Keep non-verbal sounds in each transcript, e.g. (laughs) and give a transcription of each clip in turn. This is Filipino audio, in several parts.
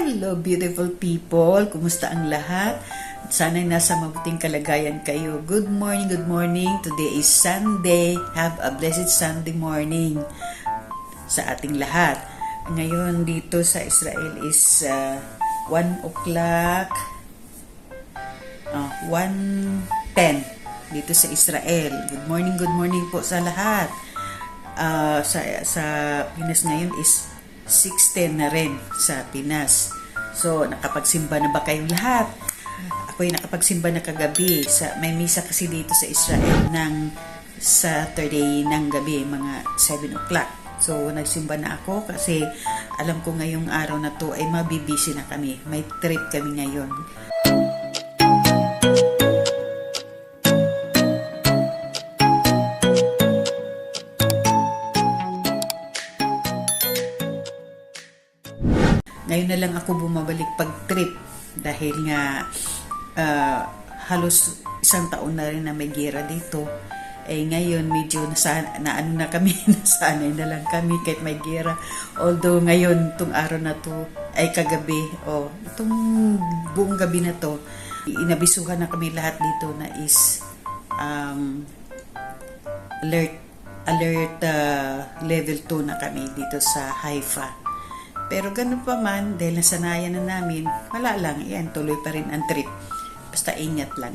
Hello beautiful people! Kumusta ang lahat? Sana'y nasa mabuting kalagayan kayo. Good morning, good morning. Today is Sunday. Have a blessed Sunday morning sa ating lahat. Ngayon dito sa Israel is uh, 1 o'clock uh, 1.10 dito sa Israel. Good morning, good morning po sa lahat. Uh, sa, sa Pinas ngayon is 6.10 na rin sa Pinas. So, nakapagsimba na ba kayong lahat? Ako'y nakapagsimba na kagabi. Sa, may misa kasi dito sa Israel ng Saturday ng gabi, mga 7 o'clock. So, nagsimba na ako kasi alam ko ngayong araw na to ay mabibisi na kami. May trip kami ngayon. Na lang ako bumabalik pag trip dahil nga ah, halos isang taon na rin na may gira dito. Eh ngayon medyo nasa, na ano na kami, (laughs) nasanay na lang kami kahit may gira. Although ngayon itong araw na to ay kagabi, o oh, itong buong gabi na to, inabisuhan na kami lahat dito na is um, alert alert ah, level 2 na kami dito sa Haifa. Pero ganun pa man, dahil nasanayan na namin, wala lang, yan, tuloy pa rin ang trip. Basta ingat lang.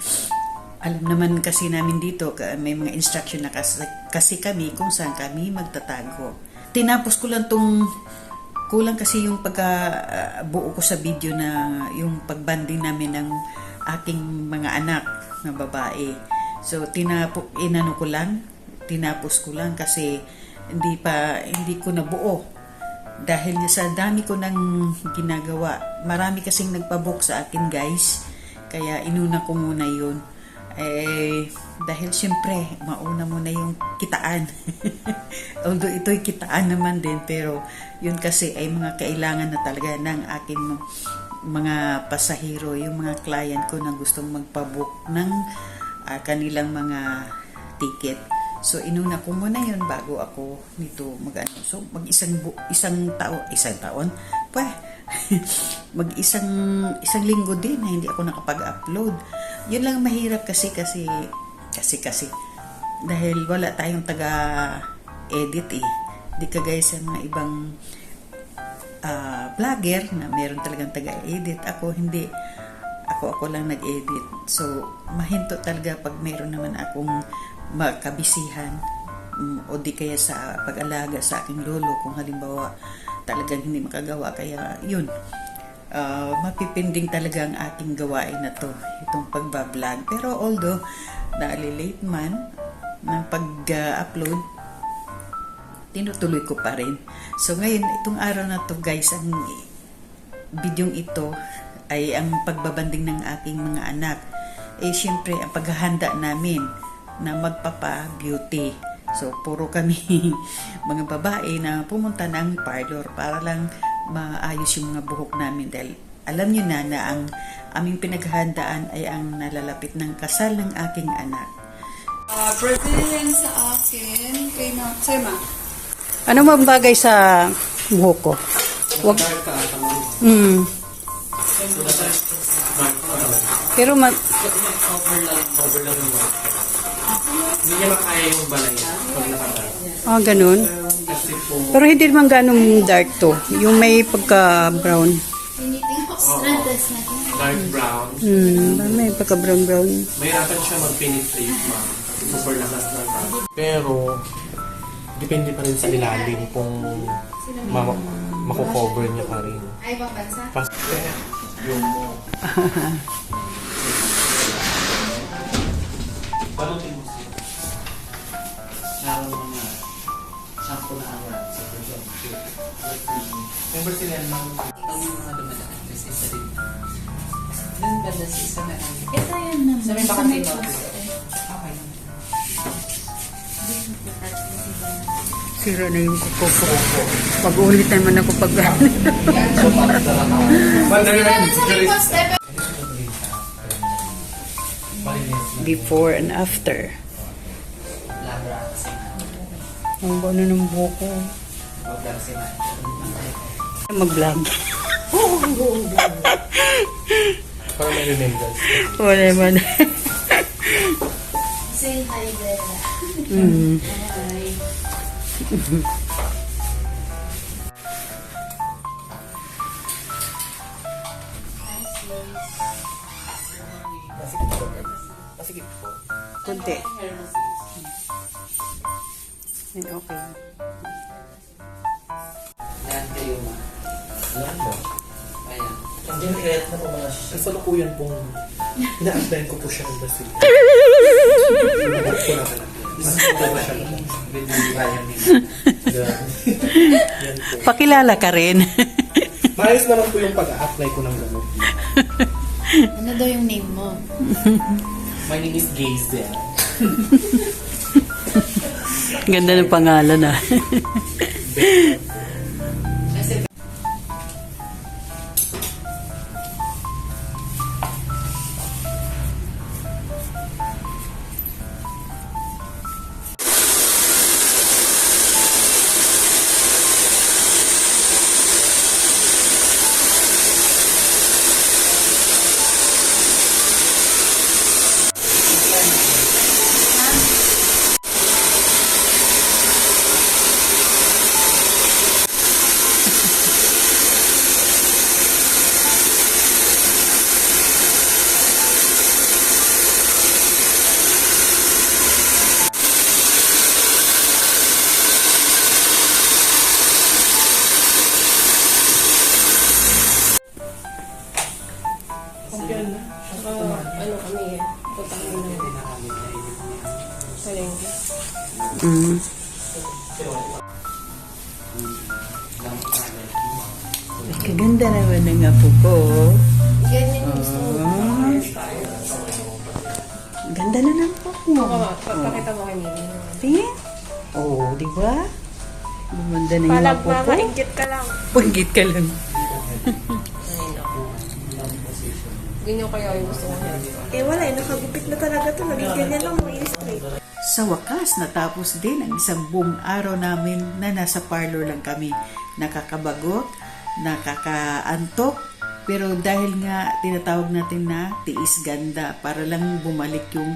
(laughs) Alam naman kasi namin dito, may mga instruction na kasi, kami kung saan kami magtatago. Tinapos ko lang tong kulang kasi yung pagka-buo ko sa video na yung pagbanding namin ng aking mga anak na babae. So, tinapo, inano ko lang, tinapos ko lang kasi hindi pa, hindi ko nabuo dahil sa dami ko nang ginagawa. Marami kasing nagpabook sa akin guys. Kaya inuna ko muna yun. Eh, dahil syempre, mauna mo na yung kitaan. (laughs) Although ito'y kitaan naman din, pero yun kasi ay mga kailangan na talaga ng aking mga pasahero, yung mga client ko na gustong magpabook ng ah, kanilang mga ticket. So inuna ko muna yun bago ako nito magano. So mag isang tao, isang taon, pa (laughs) mag isang linggo din na hindi ako nakapag-upload. Yun lang mahirap kasi kasi kasi kasi dahil wala tayong taga edit eh. Di kagaya sa mga ibang ah, vlogger na meron talagang taga-edit. Ako hindi. Ako ako lang nag-edit. So, mahinto talaga pag meron naman akong makabisihan mm, o di kaya sa pag-alaga sa aking lolo kung halimbawa talagang hindi makagawa. Kaya yun, ah, mapipinding talaga ang aking gawain na to, itong pagbablog. Pero although, nalilate man ng pag-upload, tinutuloy ko pa rin. So ngayon, itong araw na to guys, ang bidyong ito ay ang pagbabanding ng aking mga anak. Eh syempre, ang paghahanda namin na magpapa-beauty. So, puro kami (laughs) mga babae na pumunta ng parlor para lang maayos yung mga buhok namin dahil alam nyo na na ang aming pinaghahandaan ay ang nalalapit ng kasal ng aking anak. Ah, Brazilian sa akin. Kay na, sa'yo ma. Ano bang bagay sa buhok ko? Wag. Mm. Pero ma- Hindi niya makaya yung balay pag nakatay. ah, ganun. Kasi po, Pero hindi naman ganun dark to. Yung may pagka-brown. Dark brown, Hmm, may pagka-brown-brown. mahirapan siya mag-penetrate, ma'am. Super lakas ng tao. Pero, depende pa rin sa ilalim kung ma mako-cover niya pa rin. Ay, ibang bansa? (laughs) Yung mo. (laughs) Balutin mo Naroon mga sampo na awan sa person. Member sila yan, ma'am. Ang mga dumadaan kasi sa rin. Doon ba na si isa na ano? Ito yan naman. Sa may bakante may ba? post, eh. Okay. Sira na yung kuko ko. Pag-ulit naman ako pag Sila na post, eh. Before and after. Ang ano ng buhok ko. Mag-vlog. Para may remembrance. Wala man. Say hi, Bella. mm. Hi. Masikip po. Kunti. Yan, okay. Yan kayo ma. Alam mo. Ayan. Ang ginigayat na po mga siya. Kasalukuyan pong ina-applyan ko po siya ng Brazil. Pinagod ko na siya lang. Pakilala ka rin. Maayos naman po yung pag-a-apply ko ng gamot. Ano daw yung name mo? My name is Gazel. Ganda ng pangalan ah. Ano kami eh, punta kami ng palengke. Mm. Kaganda naman ng apo ko. Ganyan yung gusto mo. Ang Ganda na ng apo mo. Oo, papakita mo Mimi. Tingin. Oo, di ba? Gumanda na yung Palag apo ko. mama, ingit ka lang. Punggit ka lang. Ganyan kaya yung gusto ko niya. Eh wala eh, nakagupit na talaga to. Naging ganyan lang mga straight. Sa wakas, natapos din ang isang buong araw namin na nasa parlor lang kami. Nakakabagot, nakakaantok, pero dahil nga tinatawag natin na tiis ganda para lang bumalik yung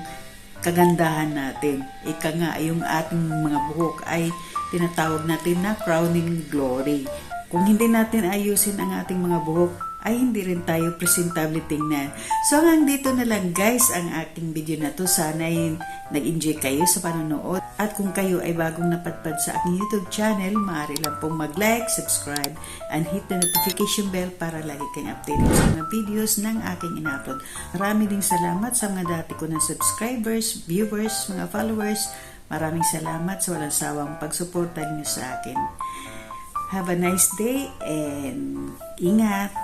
kagandahan natin. Ika nga, yung ating mga buhok ay tinatawag natin na crowning glory. Kung hindi natin ayusin ang ating mga buhok, ay hindi rin tayo presentable tingnan. So hanggang dito na lang guys ang aking video na to. Sana ay nag-enjoy kayo sa panonood. At kung kayo ay bagong napadpad sa aking YouTube channel, maaari lang pong mag-like, subscribe, and hit the notification bell para lagi kayong updated sa mga videos ng aking ina-upload. Marami ding salamat sa mga dati ko ng subscribers, viewers, mga followers. Maraming salamat sa walang sawang pagsuporta niyo sa akin. Have a nice day and ingat!